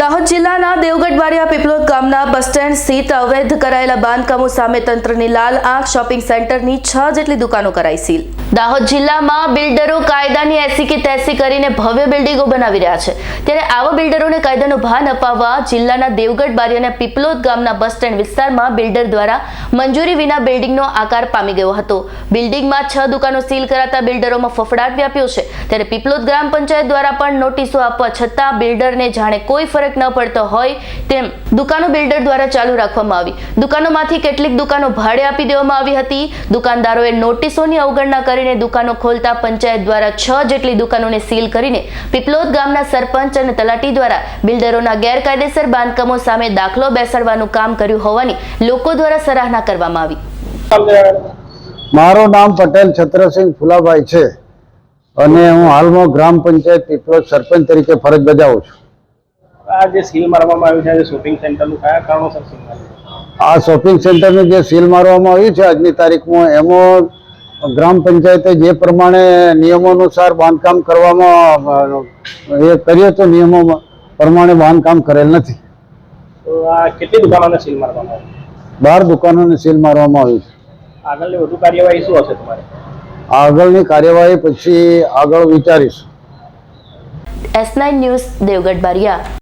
દાહોદ જિલ્લાના દેવગઢ બારિયા પીપલોદ ગામના bus stand સ્થિત અવૈધ કરાયેલા બાંધકામો સામે તંત્રની લાલ આંખ શોપિંગ સેન્ટરની છ જેટલી દુકાનો કરાઈ સીલ. દાહોદ જિલ્લામાં બિલ્ડરો કાયદાની એસી કે તેસી કરીને ભવ્ય બિલ્ડિંગો બનાવી રહ્યા છે. ત્યારે આવા બિલ્ડરોને કાયદાનો ભાન અપાવવા જિલ્લાના દેવગઢ બારિયાના પીપલોદ ગામના બસ સ્ટેન્ડ વિસ્તારમાં બિલ્ડર દ્વારા મંજૂરી વિના બિલ્ડિંગનો આકાર પામી ગયો હતો. બિલ્ડિંગમાં છ દુકાનો સીલ કરાતા બિલ્ડરોમાં ફફડાટ વ્યાપ્યો છે. ત્યારે પીપલોદ ગ્રામ પંચાયત દ્વારા પણ નોટિસો આપવા છતાં બિલ્ડરને જાણે કોઈ ફરક ન પડતો હોય તેમ દુકાનો બિલ્ડર દ્વારા ચાલુ રાખવામાં આવી. દુકાનોમાંથી કેટલીક દુકાનો ભાડે આપી દેવામાં આવી હતી. દુકાનદારોએ નોટિસોની અવગણના કરીને દુકાનો ખોલતા પંચાયત દ્વારા છ જેટલી દુકાનોને સીલ કરીને પીપલોદ ગામના સરપંચ અને તલાટી દ્વારા બિલ્ડરોના ગેરકાયદેસર બાંધકામો સામે દાખલો બેસાડવાનું કામ કર્યું હોવાની લોકો દ્વારા સરાહના કરવામાં આવી. મારું નામ પટેલ છત્રસિંહ ફુલાભાઈ છે. અને હું હાલમાં ગ્રામ પંચાયત પીપલોદ સરપંચ તરીકે ફરજ બજાવું છું. આ જે સીલ મારવામાં આવ્યું છે આજે શોપિંગ સેન્ટરનું કયા કારણોસર સીલ માર્યું? આ શોપિંગ સેન્ટરનું જે સીલ મારવામાં આવ્યું છે આજની તારીખમાં એમાં ગ્રામ પંચાયતે જે પ્રમાણે નિયમો અનુસાર બાંધકામ કરવામાં એ કર્યું તો નિયમો પ્રમાણે બાંધકામ કરેલ નથી. તો આ કેટલી દુકાનોને સીલ મારવામાં આવી? બાર દુકાનોને સીલ મારવામાં આવ્યું છે. આગળની વધુ કાર્યવાહી શું હશે તમારે? આગળની કાર્યવાહી પછી આગળ વિચારીશું. S nine news Devgadh Baria.